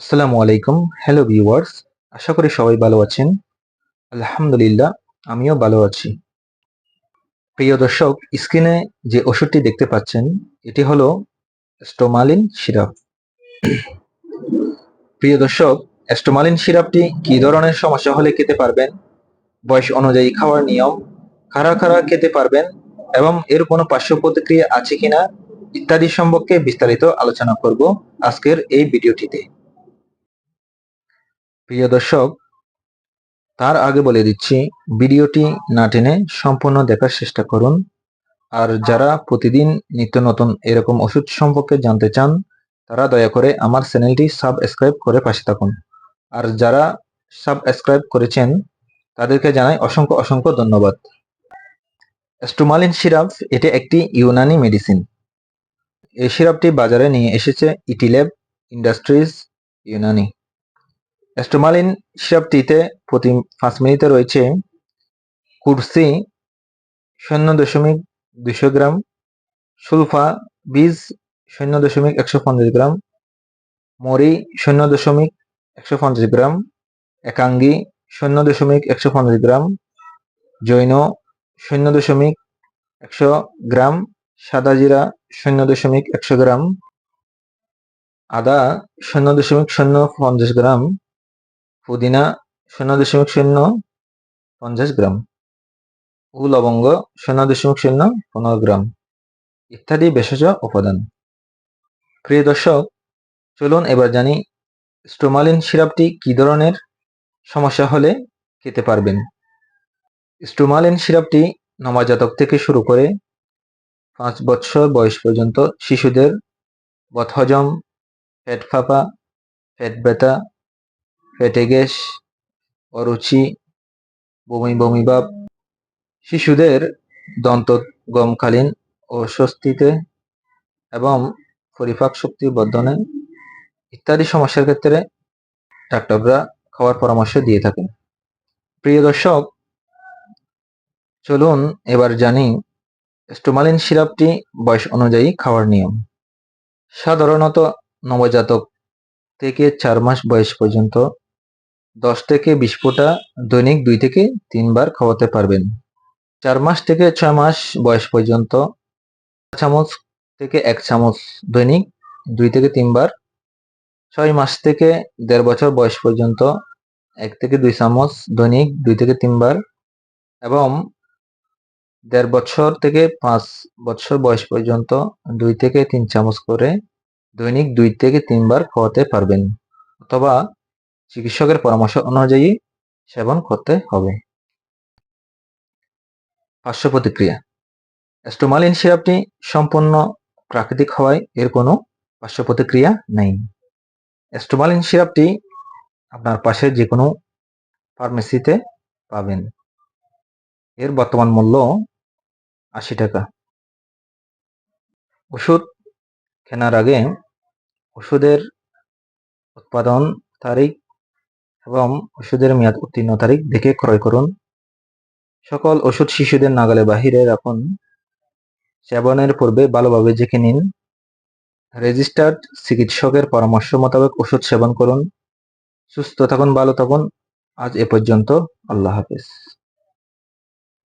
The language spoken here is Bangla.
আসসালামু আলাইকুম। হ্যালো ভিউয়ার্স আশা করি সবাই ভালো আছেন। আলহামদুলিল্লাহ, আমিও ভালো আছি। প্রিয় দর্শক, স্ক্রিনে যে ওষুধটি দেখতে পাচ্ছেন, এটি হলো স্টোমালিন সিরাপ প্রিয় দর্শক স্টোমালিন সিরাপটি কি ধরনের সমস্যা হলে খেতে পারবেন? বয়স অনুযায়ী খাওয়ার নিয়ম খারা খারা খেতে পারবেন? এবং এর কোনো পার্শ্ব প্রতিক্রিয়া আছে কিনা? ইত্যাদি সম্পর্কে বিস্তারিত আলোচনা করব আজকের এই ভিডিওটিতে। প্রিয় দর্শক, তার আগে বলে দিচ্ছি, ভিডিওটি না টেনে সম্পূর্ণ দেখার চেষ্টা করুন। আর যারা প্রতিদিন নিত্য নতুন এরকম ওষুধ সম্পর্কে জানতে চান, তারা দয়া করে আমার চ্যানেলটি সাবস্ক্রাইব করে পাশে থাকুন। আর যারা সাবস্ক্রাইব করেছেন, তাদেরকে জানাই অসংখ্য অসংখ্য ধন্যবাদ। স্টোমালিন সিরাপ এটি একটি ইউনানি মেডিসিন এই সিরাপটি বাজারে নিয়ে এসেছে ইটিল্যাব ইন্ডাস্ট্রিজ ইউনানি অ্যাস্টোমালিন সিরাপটিতে প্রতি পাঁচ মিনিটে রয়েছে কুরসি শূন্য দশমিক দুশো গ্রাম, সুলফা বীজ শূন্য দশমিক একশো পঞ্চাশ গ্রাম, মরি শূন্য দশমিক একশো পঞ্চাশ গ্রাম, একাঙ্গি শূন্য দশমিক একশো পঞ্চাশ গ্রাম, জৈন শূন্য দশমিক একশো গ্রাম, সাদা জিরা শূন্য দশমিক একশো গ্রাম, আদা শূন্য দশমিক শূন্য পঞ্চাশ গ্রাম পুদিনা শূন্য দশমিক শূন্য পঞ্চাশ গ্রাম। ও লবঙ্গ শূন্য দশমিক শূন্য পনেরো গ্রাম। ইত্যাদি ভেষজ উপাদান। প্রিয় দর্শক, চলুন এবার জানি স্টোমালিন সিরাপটি কি ধরনের? সমস্যা হলে খেতে পারবেন। স্টোমালিন সিরাপটি নবাজাতক থেকে শুরু করে পাঁচ বছর বয়স পর্যন্ত শিশুদের বদহজম, পেট ফাঁপা, পেট ব্যথা পেটে গ্যাস অরুচি, বমি বমি ভাব শিশুদের দন্ত গমকালীন ও স্বস্তিতে এবং পরিপাক শক্তি বর্ধনে ইত্যাদি সমস্যার ক্ষেত্রে ডাক্তাররা খাওয়ার পরামর্শ দিয়ে থাকেন। প্রিয় দর্শক, চলুন এবার জানি স্টোমালিন সিরাপটি বয়স অনুযায়ী খাওয়ার নিয়ম। সাধারণত নবজাতক থেকে চার মাস বয়স পর্যন্ত দশ থেকে বিশ ফোঁটা দৈনিক দুই থেকে তিনবার খাওয়াতে পারবেন। চার মাস থেকে ছয় মাস বয়স পর্যন্ত চামচ থেকে এক চামচ দৈনিক দুই থেকে তিনবার, ছয় মাস থেকে দেড় বছর বয়স পর্যন্ত এক থেকে দুই চামচ দৈনিক দুই থেকে তিনবার এবং দেড় বছর থেকে পাঁচ বছর বয়স পর্যন্ত দুই থেকে তিন চামচ করে দৈনিক দুই থেকে তিনবার খাওয়াতে পারবেন অথবা চিকিৎসকের পরামর্শ অনুযায়ী সেবন করতে হবে। পার্শ্ব প্রতিক্রিয়া স্টোমালিন সিরাপটি সম্পূর্ণ প্রাকৃতিক হওয়ায় এর কোনো পার্শ্ব প্রতিক্রিয়া নেই। স্টোমালিন সিরাপটি আপনার পাশে যে কোনো ফার্মেসিতে পাবেন। এর বর্তমান মূল্য আশি টাকা। ওষুধ কেনার আগে ওষুধের উৎপাদন তারিখ এবং ওষুধের মেয়াদ উত্তীর্ণ তারিখ দেখে ক্রয় করুন। সকল ওষুধ শিশুদের নাগালে বাহিরে রাখুন। সেবনের পূর্বে ভালোভাবে জেখে নিন। রেজিস্টার্ড চিকিৎসকের পরামর্শ মোতাবেক ওষুধ সেবন করুন। সুস্থ থাকুন, ভালো থাকুন। আজ এ পর্যন্ত আল্লাহ হাফেজ।